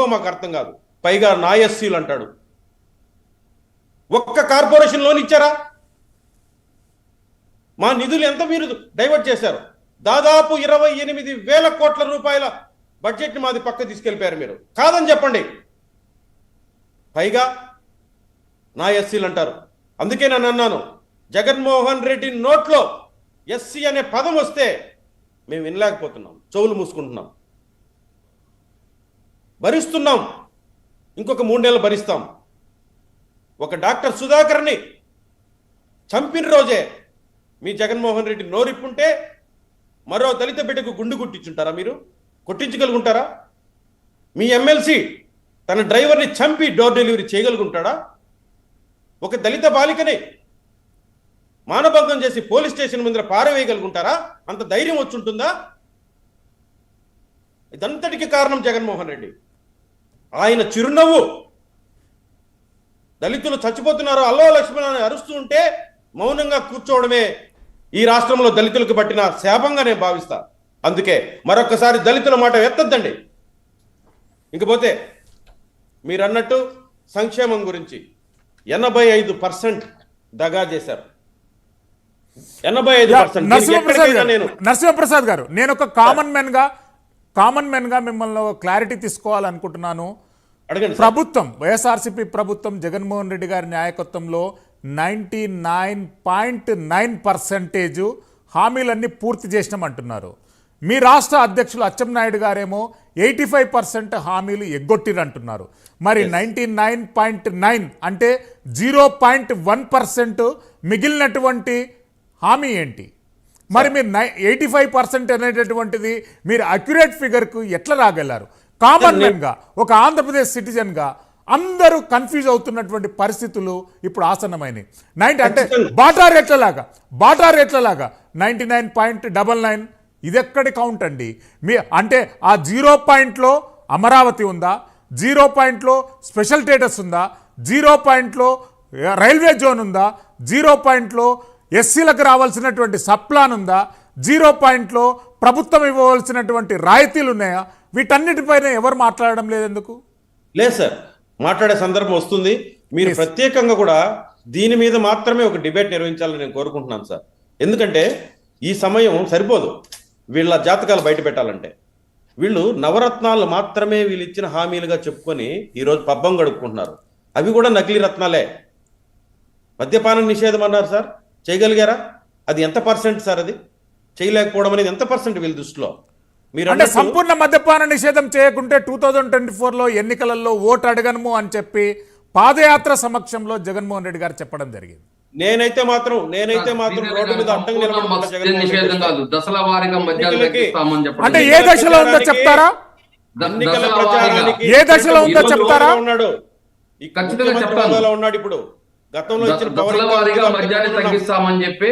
ఎందుకో మాకు అర్థం కాదు. పైగా నా ఎస్సీలు అంటాడు. ఒక్క కార్పొరేషన్ లోన్ ఇచ్చారా? మా నిధులు ఎంత మీరు డైవర్ట్ చేశారు? దాదాపు ఇరవై ఎనిమిది వేల కోట్ల రూపాయల బడ్జెట్ని మాది పక్క తీసుకెళ్ళిపోయారు మీరు. కాదని చెప్పండి. పైగా నా ఎస్సీలు అంటారు. అందుకే నేను అన్నాను జగన్మోహన్ రెడ్డి నోట్లో ఎస్సీ అనే పదం వస్తే మేము వినలేకపోతున్నాం చెవులు మూసుకుంటున్నాం. భరిస్తున్నాం. ఇంకొక మూడు నెలలు భరిస్తాం. ఒక డాక్టర్ సుధాకర్ని చంపిన రోజే మీ జగన్మోహన్ రెడ్డి నోరిప్పుంటే మరో దళిత బిడ్డకు గుండు కొట్టించుంటారా మీరు? కొట్టించగలుగుంటారా? మీ ఎమ్మెల్సీ తన డ్రైవర్ని చంపి డోర్ డెలివరీ చేయగలుగుంటాడా? ఒక దళిత బాలికని మానభంగం చేసి పోలీస్ స్టేషన్ ముందర పారవేయగలుగుంటారా? అంత ధైర్యం వచ్చుంటుందా? ఇదంతటికి కారణం జగన్మోహన్ రెడ్డి. ఆయన చిరునవ్వు. దళితులు చచ్చిపోతున్నారు. అల్లో లక్ష్మణ్ అని అరుస్తూ ఉంటే మౌనంగా కూర్చోవడమే ఈ రాష్ట్రంలో దళితులకు పట్టిన శాపంగా నేను భావిస్తా. అందుకే మరొకసారి దళితుల మాట ఎత్తద్దండి. ఇంకపోతే మీరు అన్నట్టు సంక్షేమం గురించి ఎనభై ఐదు పర్సెంట్ దగా చేశారు. ఎనభై ఐదు పర్సెంట్. నరసింహప్రసాద్ గారు నరసింహప్రసాద్ గారు నేను ఒక కామన్ మ్యాన్గా కామన్ మ్యాన్గా మిమ్మల్ని క్లారిటీ తీసుకోవాలనుకుంటున్నాను. ప్రభుత్వం వైఎస్ఆర్సీపీ ప్రభుత్వం జగన్మోహన్ రెడ్డి గారి నాయకత్వంలో ninety nine point nine percentage హామీలన్నీ పూర్తి చేసినామంటున్నారు. మీ రాష్ట్ర అధ్యక్షులు అచ్చెన్నాయుడు గారేమో ఎయిటీ ఫైవ్ పర్సెంట్ హామీలు ఎగ్గొట్టిరంటున్నారు. మరి నైంటీ నైన్ పాయింట్ నైన్ అంటే జీరో పాయింట్ వన్ పర్సెంట్ మిగిలినటువంటి హామీ ఏంటి? మరి మీరు నై ఎయిటీ ఫైవ్ పర్సెంట్ అనేటటువంటిది మీరు అక్యురేట్ ఫిగర్కు ఎట్లా రాగలరు? కామన్ మ్యాన్గా ఒక ఆంధ్రప్రదేశ్ సిటిజన్గా అందరూ కన్ఫ్యూజ్ అవుతున్నటువంటి పరిస్థితులు ఇప్పుడు ఆసన్నమైనవి నైన్టీ అంటే బాటా రేట్లలాగా Bata రేట్లలాగా ninety nine point double nine ఇది ఎక్కడి కౌంట్ అండి? మీ అంటే ఆ జీరో పాయింట్లో అమరావతి ఉందా? జీరో పాయింట్లో స్పెషల్ స్టేటస్ ఉందా? జీరో పాయింట్లో రైల్వే జోన్ ఉందా? జీరో పాయింట్లో ఎస్సీలకు రావాల్సినటువంటి సప్లాన్ ఉందా? జీరో పాయింట్లో ప్రభుత్వం ఇవ్వవలసినటువంటి రాయితీలు ఉన్నాయా? వీటన్నిటిపైన ఎవరు మాట్లాడడం లేదు ఎందుకు లేదు సార్. మాట్లాడే సందర్భం వస్తుంది. మీరు ప్రత్యేకంగా కూడా దీని మీద మాత్రమే ఒక డిబేట్ నిర్వహించాలని నేను కోరుకుంటున్నాను సార్. ఎందుకంటే ఈ సమయం సరిపోదు. వీళ్ళ జాతకాలు బయట పెట్టాలంటే. వీళ్ళు నవరత్నాలు మాత్రమే వీళ్ళు ఇచ్చిన హామీలుగా చెప్పుకొని ఈరోజు పబ్బం గడుపుకుంటున్నారు. అవి కూడా నకిలీ రత్నాలే. మద్యపానం నిషేధం అన్నారు సార్. చేయగలిగారా? అది ఎంత పర్సెంట్ సార్ అది? చేయలేకపోవడం అనేది ఎంత పర్సెంట్ వీళ్ళ దృష్టిలో? మీరు అంటే సంపూర్ణ మద్యపాన నిషేధం చేయకుంటే టూ థౌజండ్ ట్వంటీ ఫోర్లో ఎన్నికలలో ఓటు అడగను అని చెప్పి పాదయాత్ర సమక్షంలో జగన్మోహన్ రెడ్డి గారు చెప్పడం జరిగింది. నేనైతే మాత్రం నేనైతే మాత్రం రోడ్డు మీద అడ్డంగా నిలబడుతున్న అంటే ఏ. దశలో ఉందో చెప్తారా? ఎన్నికల ప్రచారానికి ఏ దశలో ఉందో చెప్తారా? ఉన్నాడు. ఖచ్చితంగా ఉన్నాడు ఇప్పుడు. గతంలో ఇచ్చిన పవర్ మద్యాన్ని. తగ్గిస్తామని చెప్పి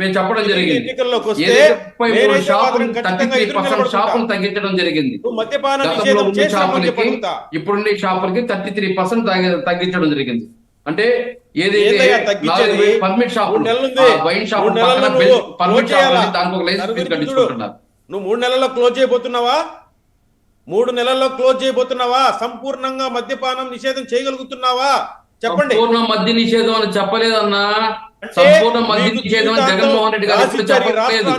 మేము చెప్పడం జరిగింది. ఎన్నికల్లోకి వస్తే నేనైతే షాపులు. షాపులు తగ్గించడం జరిగింది. మద్యపాన షాపులకి. ఇప్పుడున్న షాపులకి థర్టీ త్రీ పర్సెంట్ తగ్గించడం జరిగింది. అంటే ఏదైతే permit wine shop permit shop దానికి ఒక లైసెన్స్ కట్టించుకుంటున్నారు. నువ్వు మూడు నెలల్లో క్లోజ్ చేయబోతున్నావా? మూడు నెలల్లో క్లోజ్ చేయబోతున్నావా? సంపూర్ణంగా మద్యపానం నిషేధం చేయగలుగుతున్నావా? చెప్పండి. సంపూర్ణ మద్య నిషేధం అని చెప్పలేదన్నా. సంపూర్ణ మద్య నిషేధం అని జగన్మోహన్ రెడ్డి గారు ఎప్పుడు చెప్పలేదు.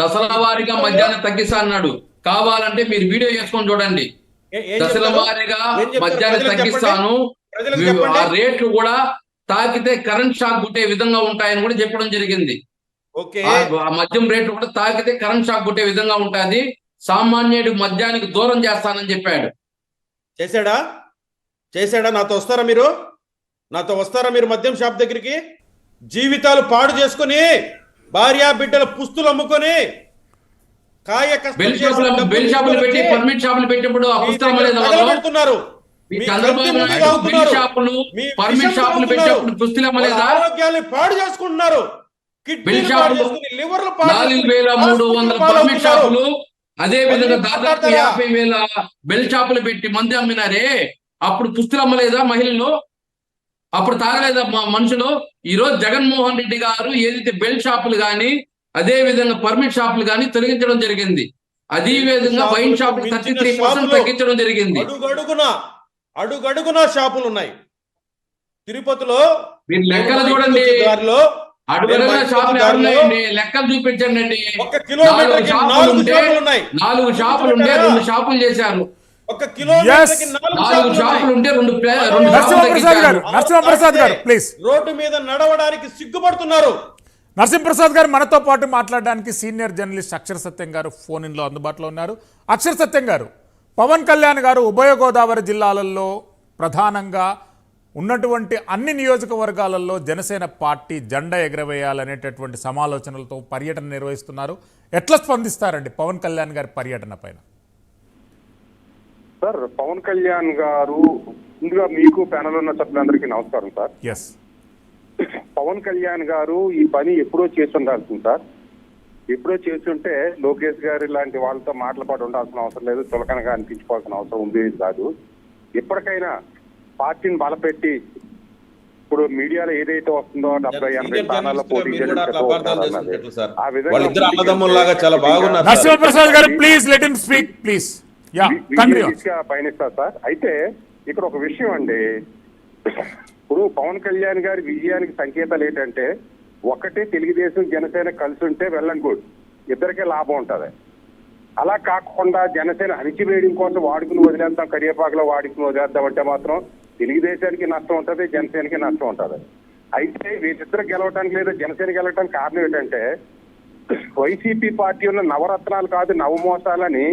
దశల వారీగా మద్యాన్ని తగ్గిస్తా అన్నాడు. కావాలంటే మీరు వీడియో చేసుకొని చూడండి. దశల? వారీగా? మద్యాన్ని తగ్గిస్తాను. ఆ రేట్లు కూడా తాకితే కరెంట్ షాక్ కొట్టే విధంగా ఉంటాయని కూడా చెప్పడం జరిగింది. ఆ మద్యం రేట్లు కూడా తాకితే కరెంట్ షాక్ కొట్టే విధంగా ఉంటుంది. సామాన్యుడి మద్యానికి దూరం చేస్తానని చెప్పాడు. చేశాడా? చేశాడా? నాతో వస్తారా మీరు? నాతో వస్తారా మీరు మద్యం షాప్ దగ్గరికి? జీవితాలు పాడు చేసుకొని భార్యా బిడ్డల పుస్తులు అమ్ముకొని కాయ ఆరోగ్యాన్ని పాడు చేసుకుంటున్నారు. అదే విధంగా దాదాపు? యాభై వేల బెల్ షాపులు పెట్టి మంది అమ్మినారే. అప్పుడు పుస్తులు అమ్మలేదా మహిళలు? అప్పుడు తాగలేదా మ- మనుషులు? ఈ రోజు జగన్మోహన్ రెడ్డి గారు ఏదైతే బెల్ షాపులు గాని అదే విధంగా పర్మిట్ షాపులు గాని తొలగించడం జరిగింది. అదే విధంగా wine shop thirty three percent షాపులు తగ్గించడం జరిగింది. అడుగడుగున అడుగడుగున షాపులు ఉన్నాయి తిరుపతిలో మీరు లెక్కలు చూడండి. షాపులు ఎవరున్నాయండి లెక్కలు చూపించండి. అండి షాపులు షాపులు నాలుగు షాపులు ఉంటే రెండు షాపులు చేశారు. ఒక నరసింహప్రసాద్ గారు ప్లీజ్ రోడ్డు మీద నడవడానికి సిగ్గుపడుతున్నారు. నరసింహప్రసాద్ గారు మనతో పాటు మాట్లాడడానికి సీనియర్ జర్నలిస్ట్ అక్షర సత్యం గారు ఫోన్ ఇన్లో అందుబాటులో ఉన్నారు. అక్షర సత్యం గారు పవన్ కళ్యాణ్ గారు ఉభయ గోదావరి జిల్లాలలో ప్రధానంగా ఉన్నటువంటి అన్ని నియోజకవర్గాలలో జనసేన పార్టీ జెండా ఎగరవేయాలనేటటువంటి సమాలోచనలతో పర్యటన నిర్వహిస్తున్నారు. ఎట్లా స్పందిస్తారండి పవన్ కళ్యాణ్ గారి పర్యటన పైన? సార్ పవన్ కళ్యాణ్ గారు ముందుగా మీకు ప్యానల్ ఉన్న సభ్యులందరికీ నమస్కారం సార్ ఎస్ పవన్ కళ్యాణ్ గారు ఈ పని ఎప్పుడో చేసి ఉండాల్సింది సార్ ఎప్పుడో చేస్తుంటే లోకేష్ గారి లాంటి వాళ్ళతో మాటలపాటు ఉండాల్సిన అవసరం లేదు చులకనగా అనిపించుకోవాల్సిన అవసరం ఉంది కాదు. ఎప్పటికైనా పార్టీని బలపెట్టి ఇప్పుడు మీడియాలో ఏదైతే వస్తుందో డెబ్బై ఎనభై స్థానాల్లో పోటీ సార్? ఆ విధంగా చాలా గారు please let in speak please పయనిస్తారు sir అయితే ఇక్కడ ఒక విషయం అండి. ఇప్పుడు పవన్ కళ్యాణ్ గారి విజయానికి సంకేతాలు ఏంటంటే ఒకటే తెలుగుదేశం జనసేన కలిసి ఉంటే వెళ్ళండి గుడ్ ఇద్దరికే లాభం ఉంటది. అలా కాకుండా జనసేన అణిచివేయడం కోసం వాడుకుని వదిలేద్దాం కరివేపాకులో వాడుకుని వదిలేద్దాం అంటే మాత్రం తెలుగుదేశానికి నష్టం ఉంటది జనసేనకి నష్టం ఉంటది. అయితే వీళ్ళిద్దరు గెలవటానికి లేదా జనసేన గెలవటానికి కారణం ఏంటంటే వైసీపీ పార్టీ ఉన్న నవరత్నాలు కాదు నవమోసాలని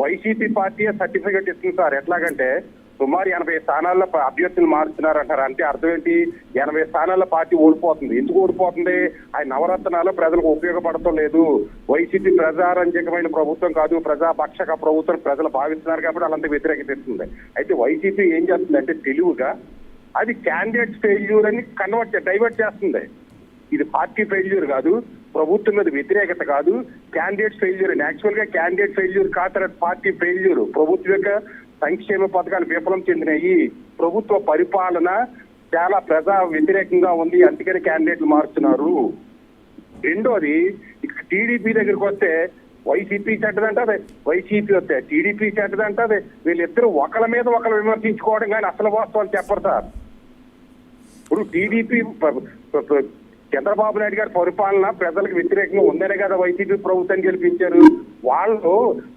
వైసీపీ పార్టీ సర్టిఫికేట్ ఇస్తుంది సార్. ఎట్లాగంటే సుమారు ఎనభై స్థానాల్లో అభ్యర్థులు మారుస్తున్నారంటారు అంటే అర్థం ఏంటి? ఎనభై స్థానాల్లో పార్టీ ఓడిపోతుంది. ఎందుకు ఓడిపోతుంది? ఆ నవరత్నాలు ప్రజలకు ఉపయోగపడటం లేదు. వైసీపీ ప్రజారంజకమైన ప్రభుత్వం కాదు. ప్రజాపక్షక ప్రభుత్వం ప్రజలు భావిస్తున్నారు కాబట్టి వాళ్ళంతా వ్యతిరేకత ఇస్తుంది అయితే వైసీపీ ఏం చేస్తుందంటే తెలివిగా అది క్యాండిడేట్ ఫెయిల్యూర్ అని కన్వర్ట్ డైవర్ట్ చేస్తుంది. ఇది పార్టీ ఫెయిల్యూర్ కాదు. ప్రభుత్వం మీద వ్యతిరేకత కాదు. క్యాండిడేట్ ఫెయిల్యూర్ అని యాక్చువల్గా క్యాండిడేట్ ఫెయిల్యూర్ కాదు పార్టీ ఫెయిల్యూర్ ప్రభుత్వ యొక్క సంక్షేమ పథకాలు విఫలం చెందినాయి. ప్రభుత్వ పరిపాలన చాలా ప్రజా వ్యతిరేకంగా ఉంది. అందుకని క్యాండిడేట్లు మారుతున్నారు. రెండోది ఇక టీడీపీ దగ్గరికి వస్తే వైసీపీ చెడ్డదంటది వైసీపీ వస్తే టీడీపీ చెడ్డదంటది వీళ్ళిద్దరూ ఒకళ్ళ మీద ఒకరు విమర్శించుకోవడం కానీ అసలు వాస్తవాలు చెప్పరు సార్. ఇప్పుడు టీడీపీ చంద్రబాబు నాయుడు గారి పరిపాలన ప్రజలకు వ్యతిరేకంగా ఉందనే కదా వైసీపీ ప్రభుత్వం గెలిపించారు. వాళ్ళు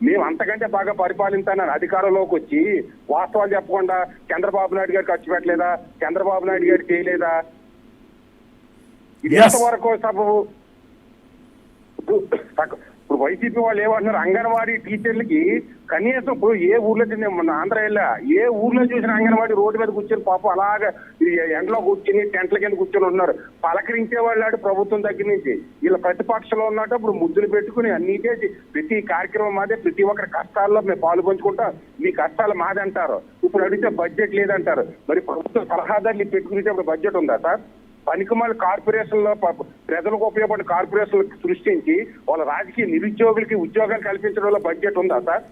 మేము అంతకంటే బాగా పరిపాలించానని అధికారంలోకి వచ్చి వాస్తవాలు చెప్పకుండా చంద్రబాబు నాయుడు గారు ఖర్చు పెట్టలేదా? చంద్రబాబు నాయుడు గారు చేయలేదా? ఇది. ఎంతవరకు సబబు? ఇప్పుడు వైసీపీ వాళ్ళు ఏమంటున్నారు? అంగన్వాడీ టీచర్లకి కనీసం ఇప్పుడు ఏ ఊర్లో తిన్నా మన ఆంధ్ర వెళ్ళా ఏ ఊర్లో చూసిన అంగన్వాడీ రోడ్డు మీద కూర్చొని పాపం అలాగా ఎండలో కూర్చుని టెంట్ల కింద కూర్చొని ఉన్నారు. పలకరించే వాళ్ళు ప్రభుత్వం దగ్గర నుంచి. వీళ్ళ ప్రతిపక్షంలో ఉన్నట్టు ఇప్పుడు ముద్దులు పెట్టుకుని అన్ని చేసి ప్రతి కార్యక్రమం మాదే ప్రతి ఒక్కరి కష్టాల్లో మేము పాలు పంచుకుంటాం. మీ కష్టాలు మాదంటారు. ఇప్పుడు అడిగితే బడ్జెట్ లేదంటారు. మరి ప్రభుత్వ సలహాదారులు పెట్టుకునేటప్పుడు బడ్జెట్ ఉందా సార్? పనికిమాల కార్పొరేషన్లో ప- ప్రజలకు ఉపయోగపడే కార్పొరేషన్ సృష్టించి వాళ్ళ రాజకీయ నిరుద్యోగులకి ఉద్యోగాలు కల్పించడంలో బడ్జెట్ ఉందా సార్?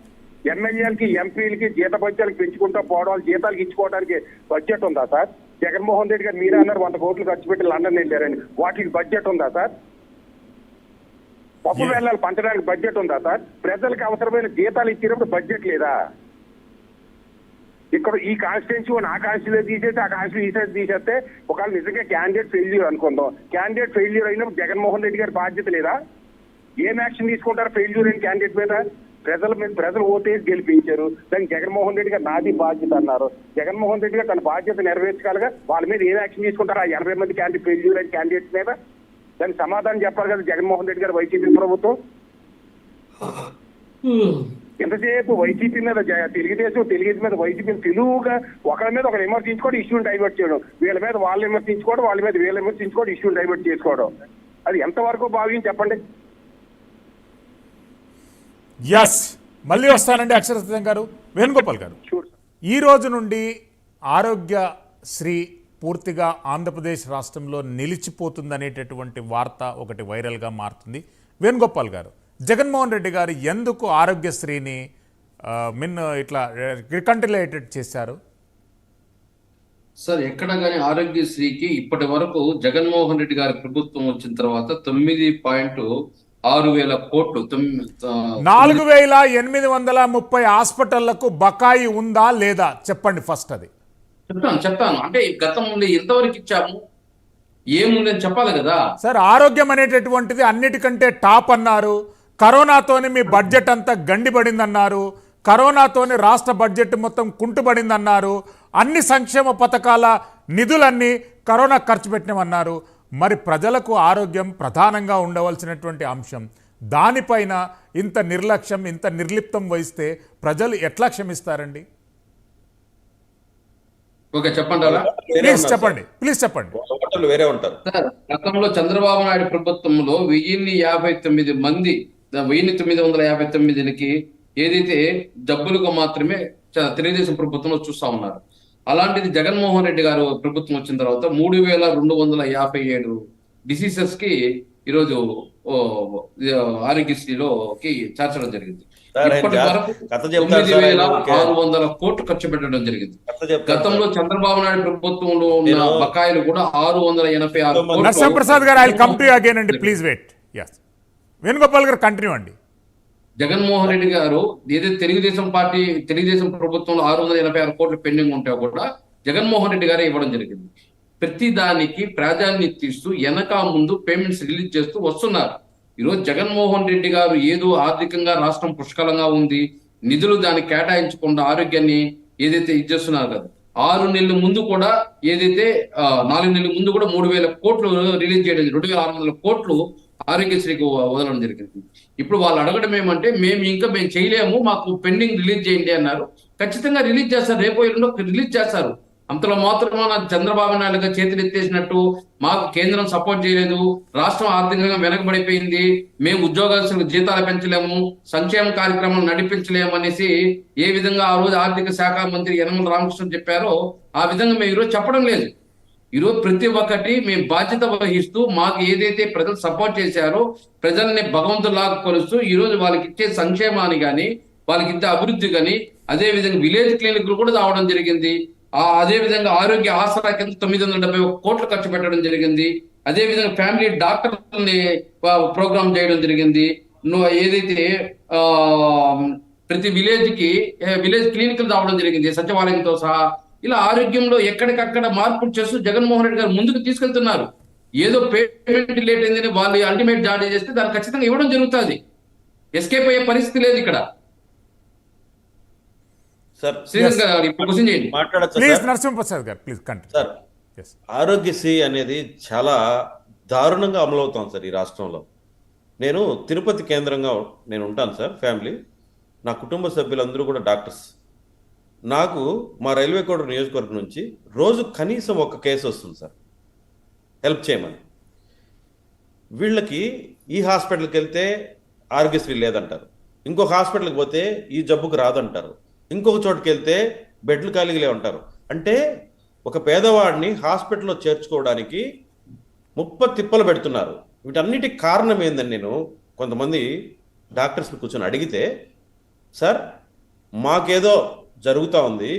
ఎమ్మెల్యేలకి ఎంపీలకి జీత బడ్జెట్లకు పెంచుకుంటూ పోవడం వాళ్ళ జీతాలకు ఇచ్చుకోవడానికి బడ్జెట్ ఉందా సార్? జగన్మోహన్ రెడ్డి గారు మీరే అన్నారు వంద కోట్లు ఖర్చు పెట్టి లండన్ వెళ్ళారని. వాటికి బడ్జెట్ ఉందా సార్? పప్పు వెళ్ళాలి పంచడానికి బడ్జెట్ ఉందా సార్? ప్రజలకు అవసరమైన జీతాలు ఇచ్చినప్పుడు బడ్జెట్ లేదా? ఇక్కడ ఈ కాన్స్టిట్యున్సీ ఆ కాన్స్టిట్యూన్సీ తీసేసి ఆ కాన్స్టిట్యూన్సీ తీసేస్తే ఒకవేళ నిజంగా క్యాండిడేట్ ఫెయిల్యూర్ అనుకుందాం. క్యాండిడేట్ ఫెయిల్యూర్ అయినప్పుడు జగన్మోహన్ రెడ్డి గారి బాధ్యత లేదా? ఏం యాక్షన్ తీసుకుంటారు? ఫెయిల్యూర్ అయిన క్యాండిడేట్ మీద ప్రజల మీద ప్రజలు ఓటేసి గెలిపించారు. దానికి జగన్మోహన్ రెడ్డి గారు నాది బాధ్యత అన్నారు. జగన్మోహన్ రెడ్డి గారు తన బాధ్యత నెరవేర్చగలగా వాళ్ళ మీద ఏం యాక్షన్ తీసుకుంటారు? ఆ ఎనభై మంది క్యాండిడేట్ ఫెయిల్యూర్ అయిన క్యాండిడేట్స్ మీద? దానికి సమాధానం చెప్పాలి కదా జగన్మోహన్ రెడ్డి గారు వైసీపీ ప్రభుత్వం. Hmm. ఎంతసేపు వైసీపీ మీద తెలుగుదేశం తెలుగుదేశం మీద వైసీపీ తెలుగుగా ఒకరి మీద ఒకరు విమర్శించుకోవడం ఇష్యూని డైవర్ట్ చేయడం. వీళ్ళ మీద వాళ్ళు విమర్శించుకోవడం వాళ్ళ మీద వీళ్ళు విమర్శించుకోవడం ఇష్యూని డైవర్ట్ చేసుకోవడం. అది ఎంతవరకు భావ్యం చెప్పండి? ఎస్ మళ్ళీ వస్తానండి అక్షర సత్యం గారు. వేణుగోపాల్ గారు. ఈ రోజు నుండి ఆరోగ్యశ్రీ పూర్తిగా ఆంధ్రప్రదేశ్ రాష్ట్రంలో నిలిచిపోతుందనేటటువంటి వార్త ఒకటి వైరల్గా మారుతుంది. వేణుగోపాల్ గారు జగన్మోహన్ రెడ్డి గారు ఎందుకు ఆరోగ్యశ్రీని మిన్ ఇట్లా రికంటిలేటెడ్ చేశారు? సార్ ఎక్కడ కానీ ఆరోగ్యశ్రీకి ఇప్పటి వరకు జగన్మోహన్ రెడ్డి గారి ప్రభుత్వం వచ్చిన తర్వాత తొమ్మిది పాయింట్ ఆరు వేల కోట్లు నాలుగు వేల ఎనిమిది వందల ముప్పై హాస్పిటళ్ళకు బకాయి ఉందా లేదా? చెప్పండి ఫస్ట్ అది. చెప్తాను చెప్తాను. అంటే గతంలో ఎంతవరకు ఇచ్చాము? ఏముందని చెప్పాలి కదా. సార్ ఆరోగ్యం అనేటటువంటిది అన్నిటికంటే టాప్ అన్నారు. కరోనాతోని మీ బడ్జెట్ అంతా గండిపడిందన్నారు. కరోనాతోని రాష్ట్ర బడ్జెట్ మొత్తం కుంటుపడిందన్నారు. అన్ని సంక్షేమ పథకాల నిధులన్నీ కరోనా ఖర్చు పెట్టినామన్నారు మరి ప్రజలకు ఆరోగ్యం ప్రధానంగా ఉండవలసినటువంటి అంశం. దానిపైన ఇంత నిర్లక్ష్యం ఇంత నిర్లిప్తం వహిస్తే ప్రజలు ఎట్లా క్షమిస్తారండి? ఓకే చెప్పంటారా వేరే ప్లీజ్ చెప్పండి ప్లీజ్ చెప్పండి. వేరే ఉంటారు. సార్ గతంలో చంద్రబాబు నాయుడు ప్రభుత్వంలో వెయ్యిన్ని యాభై తొమ్మిది మంది ద- వెయ్యిన్ని తొమ్మిది వందల యాభై తొమ్మిదికి ఏదైతే జబ్బులకు మాత్రమే తెలుగుదేశం ప్రభుత్వంలో చూస్తా ఉన్నారు అలాంటిది జగన్మోహన్ రెడ్డి గారు ప్రభుత్వం వచ్చిన తర్వాత మూడు వేల రెండు వందల యాభై ఏడు డిసీజెస్కి ఈరోజు ఆరోగ్యశ్రీలోకి చేర్చడం జరిగింది తొమ్మిది వేల. ఆరు వందల కోట్లు ఖర్చు పెట్టడం జరిగింది గతంలో. చంద్రబాబు నాయుడు ప్రభుత్వంలో ఉన్న నేను- బకాయిలు కూడా ఆరు వందల ఎనభై ఆరు. నరసింహప్రసాద్ గారు ఐ కమ్ టు అగైన్ అండి ప్లీజ్ వెయిట్ వేణుగోపాల్ గారు కంటిన్యూ అండి. జగన్మోహన్ రెడ్డి గారు ఏదైతే తెలుగుదేశం పార్టీ తెలుగుదేశం ప్రభుత్వంలో ఆరు వందల ఎనభై ఆరు కోట్లు పెండింగ్ ఉంటే కూడా జగన్మోహన్ రెడ్డి గారే ఇవ్వడం జరిగింది. ప్రతి దానికి ప్రాధాన్యత ఇస్తూ వెనక ముందు పేమెంట్స్ రిలీజ్ చేస్తూ వస్తున్నారు. ఈరోజు జగన్మోహన్ రెడ్డి గారు ఏదో ఆర్థికంగా రాష్ట్రం పుష్కలంగా ఉంది. నిధులు దాన్ని కేటాయించకుండా ఆరోగ్యాన్ని ఏదైతే ఇచ్చేస్తున్నారు కదా ఆరు నెలల ముందు కూడా ఏదైతే నాలుగు నెలల ముందు కూడా మూడు వేల కోట్లు రిలీజ్ చేయడం రెండు వేల ఆరు వందల కోట్లు ఆరోగ్యశ్రీకి వదలడం జరిగింది. ఇప్పుడు వాళ్ళు అడగడం ఏమంటే మేము ఇంకా మేము చేయలేము మాకు పెండింగ్ రిలీజ్ చేయండి అన్నారు. ఖచ్చితంగా రిలీజ్ చేస్తారు. రేపు ఎల్లుండో రిలీజ్ చేస్తారు. అంతలో మాత్రమే చంద్రబాబు నాయుడు చేతులెత్తేసినట్టు చేతులు ఎత్తేసినట్టు మాకు కేంద్రం సపోర్ట్ చేయలేదు రాష్ట్రం ఆర్థికంగా వెనకబడిపోయింది మేము ఉద్యోగస్తులకు జీతాలు పెంచలేము సంక్షేమ కార్యక్రమాలు నడిపించలేము అనేసి ఏ విధంగా ఆ రోజు ఆర్థిక శాఖ మంత్రి యనమల రామకృష్ణ చెప్పారో ఆ విధంగా మేము ఈరోజు చెప్పడం లేదు. ఈరోజు ప్రతి ఒక్కటి మేము బాధ్యత వహిస్తూ మాకు ఏదైతే ప్రజలు సపోర్ట్ చేశారో ప్రజల్ని భగవంతులాగా కొలుస్తూ ఈ రోజు వాళ్ళకి ఇచ్చే సంక్షేమాన్ని కానీ వాళ్ళకి ఇచ్చే అభివృద్ధి కానీ అదే విధంగా విలేజ్ క్లినిక్లు కూడా రావడం జరిగింది. ఆ అదే విధంగా ఆరోగ్య ఆసరా కింద తొమ్మిది వందల డెబ్బై ఒక కోట్లు ఖర్చు పెట్టడం జరిగింది. అదే విధంగా ఫ్యామిలీ డాక్టర్ని ప్రోగ్రామ్ చేయడం జరిగింది. నువ్వు ఏదైతే ప్రతి విలేజ్కి విలేజ్ క్లినిక్లు రావడం జరిగింది. సచివాలయంతో సహా ఇలా ఆరోగ్యంలో ఎక్కడికక్కడ మార్పులు చేస్తూ జగన్మోహన్ రెడ్డి గారు ముందుకు తీసుకెళ్తున్నారు. ఏదో పేమెంట్ లేట్ అయిందని వాళ్ళు అల్టిమేట్ జారీ చేస్తే దాన్ని ఖచ్చితంగా ఇవ్వడం జరుగుతుంది. ఎస్కేప్ అయ్యే పరిస్థితి లేదు ఇక్కడ. ఆరోగ్యశ్రీ అనేది చాలా దారుణంగా అమలవుతోంది సార్ ఈ రాష్ట్రంలో. నేను తిరుపతి కేంద్రంగా నేను ఉంటాను సార్ ఫ్యామిలీ. నా కుటుంబ సభ్యులందరూ కూడా డాక్టర్స్. నాకు మా రైల్వే కోడ నియోజకవర్గం నుంచి రోజు కనీసం ఒక కేసు వస్తుంది సార్. హెల్ప్ చేయమని. వీళ్ళకి ఈ హాస్పిటల్కి వెళ్తే ఆరోగ్యశ్రీ లేదంటారు. ఇంకొక హాస్పిటల్కి పోతే ఈ జబ్బుకు రాదంటారు. ఇంకొక చోటుకి వెళ్తే బెడ్లు ఖాళీగా ఉంటారు అంటే ఒక పేదవాడిని హాస్పిటల్లో చేర్చుకోవడానికి ముప్ప తిప్పలు పెడుతున్నారు. వీటన్నిటికి కారణం ఏందని నేను కొంతమంది డాక్టర్స్ని కూర్చొని అడిగితే సార్ మాకేదో జరుగుతూ ఉంది.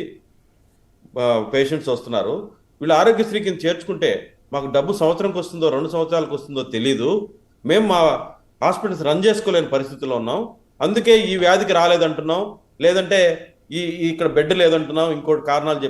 పేషెంట్స్ వస్తున్నారు. వీళ్ళు ఆరోగ్యశ్రీ కింద చేర్చుకుంటే మాకు డబ్బు సంవత్సరంకి వస్తుందో రెండు సంవత్సరాలకు వస్తుందో తెలీదు. మేము మా హాస్పిటల్స్ రన్ చేసుకోలేని పరిస్థితిలో ఉన్నాం. అందుకే ఈ వ్యాధికి రాలేదంటున్నాం. లేదంటే ఈ ఇక్కడ బెడ్ లేదంటున్నాం. ఇంకోటి కారణాలు